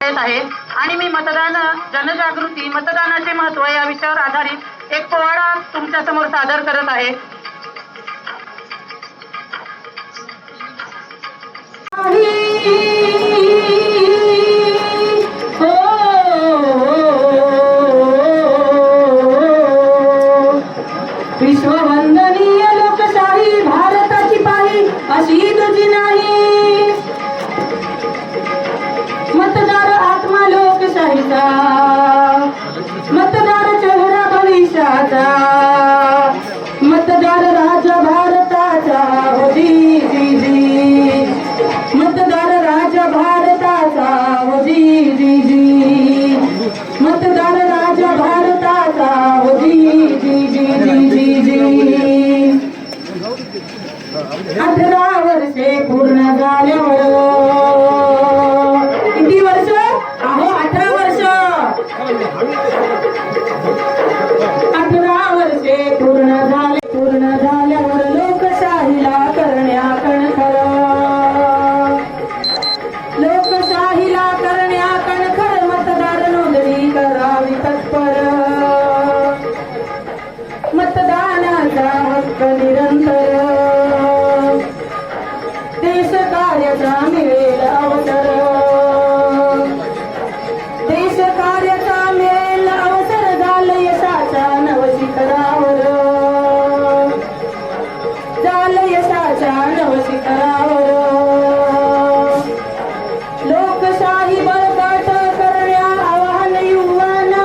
आहे. आणि मी मतदान जनजागृती मतदानाचे महत्त्व या विषयावर आधारित एक पोवाडा तुमच्यासमोर सादर करत आहे. मतदार चेहरा भविष्याचा। मतदार राजा भारताचा। हो जी जी जी। मतदार राजा भारताचा। हो जी जी जी। मतदार राजा भारताचा। हो जी जी जी जी जी जी। अठरा वर्षे पूर्ण झाल्यावर लोकशाही बळकट करण्या आवाहन युवाना.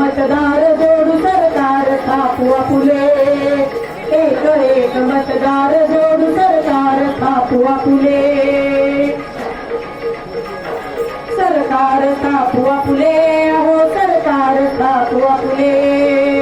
मतदार जोड़ सरकार थापुआ पुले एक एक मतदार जोड़ सरकार थापुआ पुले सरकार थापुआ पुले सरकार थापुआ पुले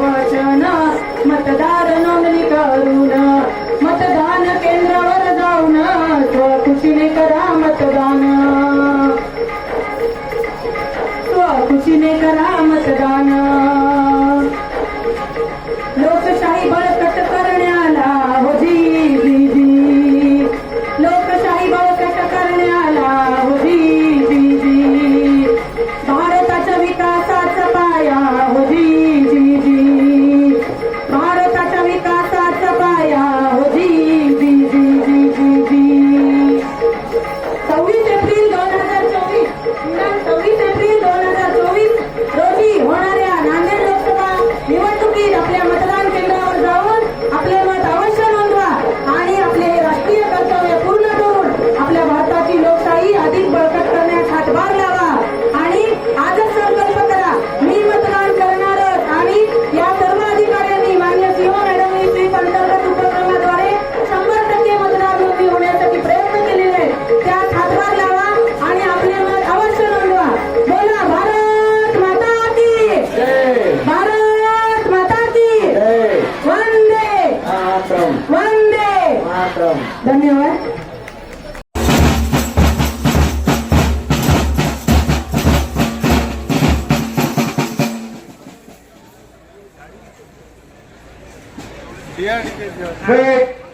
वचन मतदार नोंदणी करून मतदान केंद्रावर जाऊन स्वखुशीने करा मतदान. foi